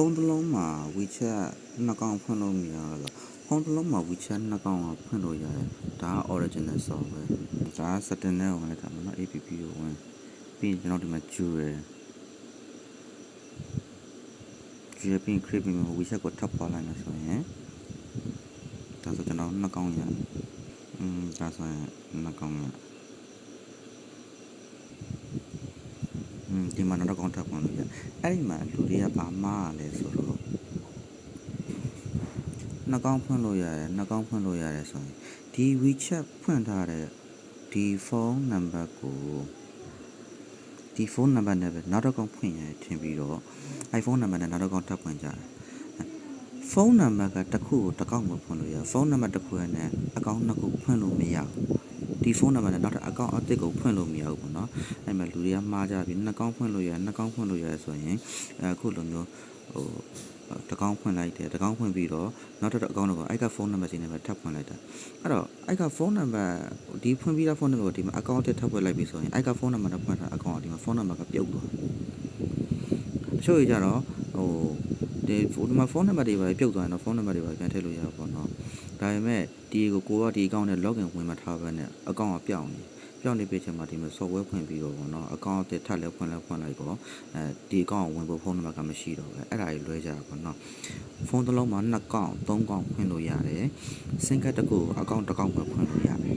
ုန်းတစ်လုံးမှာ WeChat နှစ်ကောင်ဖွင့်လို့မရဘူးလားဖုန်းတစ်လုံးမှာ WeChat နှစ်ကောင်ဖွင့်လို့ရတယ်ဒါက original software ဒါက setting နဲ့ဝင်လိုက်တာပေါ့နော် app ကိုဝင်ပြီးရင်ကျွန်တော်ဒီမှာကျူရယ်ကျူရယ်ပြီးရင် create ပြီးမှ WeChat ကိုထပ်ပေါ်လိုက်မှာဆိုရင်ဒါဆိုကျွန်တော်နှစ်ကောင်ရတယ်อืมဒါဆိုရင်နှစ်ကောင်ရတယ် ဒီမှာနောက်တစ်ကောင်ထပ်ဖွင့်လို့ရအဲ့ဒီမှာလူတွေကဘာမှားရလဲဆိုတော့နှာကောင်းဖွင့်လို့ရတယ်နှာကောင်းဖွင့်လို့ရတယ်ဆိုရင်ဒီ WeChat ဖွင့်ထားတဲ့ဒီဖုန်းနံပါတ်ကိုဒီဖုန်းနံပါတ်နဲ့ပဲနောက်တစ်ကောင်ဖွင့်ရတယ်ထင်ပြီးတော့ iPhone နံပါတ်နဲ့နောက်တစ်ကောင်ထပ်ဖွင့်ကြတယ်ဖုန်းနံပါတ်ကတစ်ခုကိုတစ်ကောင်မဖွင့်လို့ရဖုန်းနံပါတ်တစ်ခုနဲ့အကောင့်နှစ်ခုဖွင့်လို့မရဘူး ဒီဖုန်းနံပါတ်နဲ့နောက်တစ်အကောင့်အသစ်ကိုဖွင့်လို့မရဘူးပေါ့နော်အဲ့မှာလူတွေကမှားကြပြီနှစ်ကောင်ဖွင့်လို့ရနှစ်ကောင်ဖွင့်လို့ရဆိုရင်အခုလိုမျိုးဟိုတကောင်းဖွင့်လိုက်တယ်တကောင်းဖွင့်ပြီးတော့နောက်တစ်အကောင့်တော့အဲ့ကဖုန်းနံပါတ်ချင်းနဲ့ပဲထပ်ဖွင့်လိုက်တာအဲ့တော့အဲ့ကဖုန်းနံပါတ်ဒီဖွင့်ပြီးသားဖုန်းနံပါတ်ကိုဒီမှာအကောင့်တစ်ထပ်ဖွင့်လိုက်ပြီဆိုရင်အဲ့ကဖုန်းနံပါတ်နဲ့ဖွင့်ထားအကောင့်ကဒီမှာဖုန်းနံပါတ်ကပြုတ်သွားတချို့ကြီးကြတော့ဟို ဒီဒီမှာဖုန်းနံပါတ်တွေပါပြုတ်သွားရင်တော့ဖုန်းနံပါတ်တွေပါပြန်ထည့်လို့ရတာပေါ့နော်ဒါပေမဲ့ဒီကိုကိုကဒီ account နဲ့ login ဝင်မထားဘဲနဲ့ account ကပြောင်းနေပြောင်းနေပြချင်မှဒီမှာ software ဖွင့်ပြီးတော့ပေါ့နော် account တက်ထပ်လဲဖွင့်လဲဖွင့်လိုက်တော့အဲဒီ account ကိုဝင်ဖို့ဖုန်းနံပါတ်ကမရှိတော့ဘူးအဲ့ဒါကြီးလွဲကြတာပေါ့နော်ဖုန်းတစ်လုံးမှာ2 account 3 account ဖွင့်လို့ရတယ် SIM card တစ်ခု account တစ် account ပဲဖွင့်လို့ရတယ်